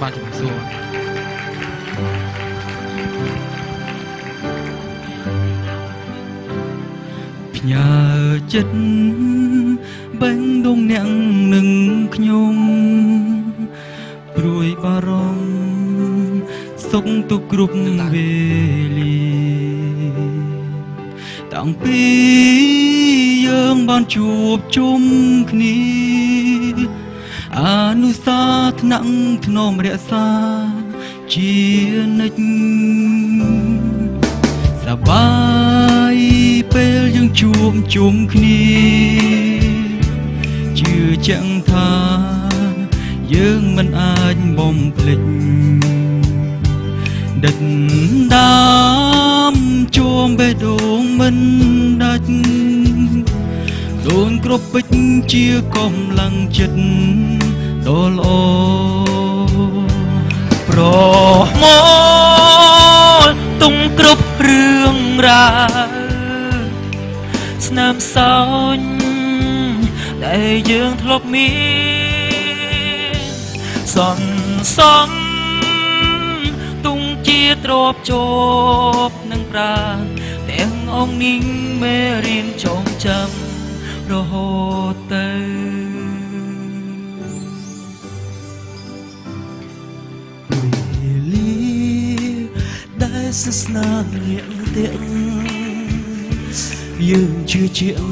បាទជំរាបសួរផ្ញើចិត្តបេះដូងអ្នកនឹងខ្ញុំព្រួយបារម្ភសុខទុក្ខគ្រប់វេលាតាំងពីយើងបានជួបជុំគ្នាអ នុសាថ្នាក់ធ្នមរក្សាជានិច្ចសប្បាយពេលយើងជួបជុំគ្នាជឿជាក់ថាយើងមិនអាចបំភ្លេចដិតដាមជួមបេះដូងមិនដាច់ដូនគ្រប់ពេជ្រជាកម្លាំងចិត្ត ដ៏ល្អប្រមលទុំគ្រប់រឿងរ៉ាវស្នាមសោញដែលយើងធ្លាប់មានសន្សំទុំជាទ្របជាប់នឹងប្រាណទាំងអង្គនីងមេរៀនចងចាំរហូតទៅ សាសនារាក់ទាំងយើងជឿជាក់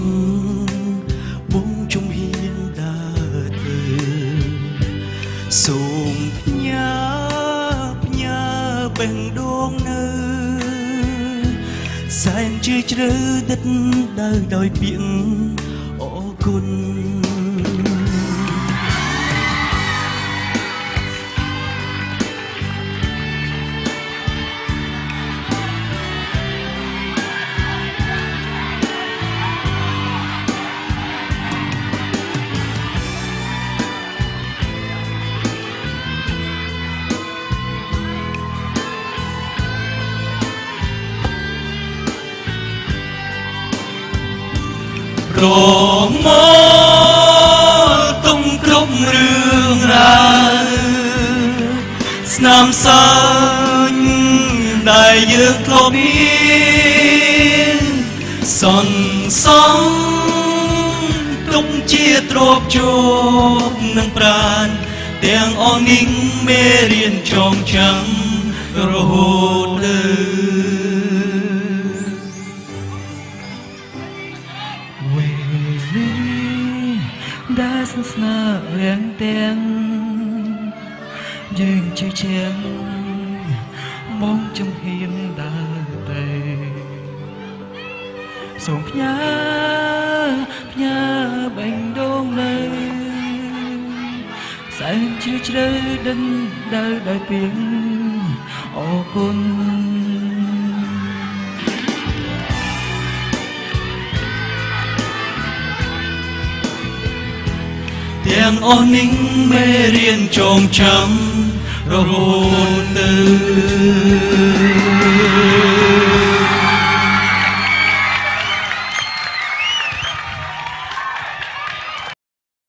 បងជំហ៊ានដើរទៅសូមផ្ញើផ្ញើបេះដូងនៅសែនជឿជ្រៅដិតដៅដោយពាក្យអរគុណ ប្រមលទុំគ្រប់រឿងរ៉ាវស្នាមសាញដែលយើងធ្លាប់មានសន្សំទុំជាទ្របជួបនឹងប្រានទាំងអងនីងមេរៀនចងចាំរហូតទៅវេ ដែលស្និទ្ធស្នាលរៀងទាំងយើងជឿជាក់មកចំហៀនដើរទៅសូមផ្ញើផ្ញើបេះដូងនៅសែនជ្រៅជ្រៅដិនដើរដោយពីងអរគុណ ទាំងអស់នឹងមេរៀនចងចាំរហូតទៅ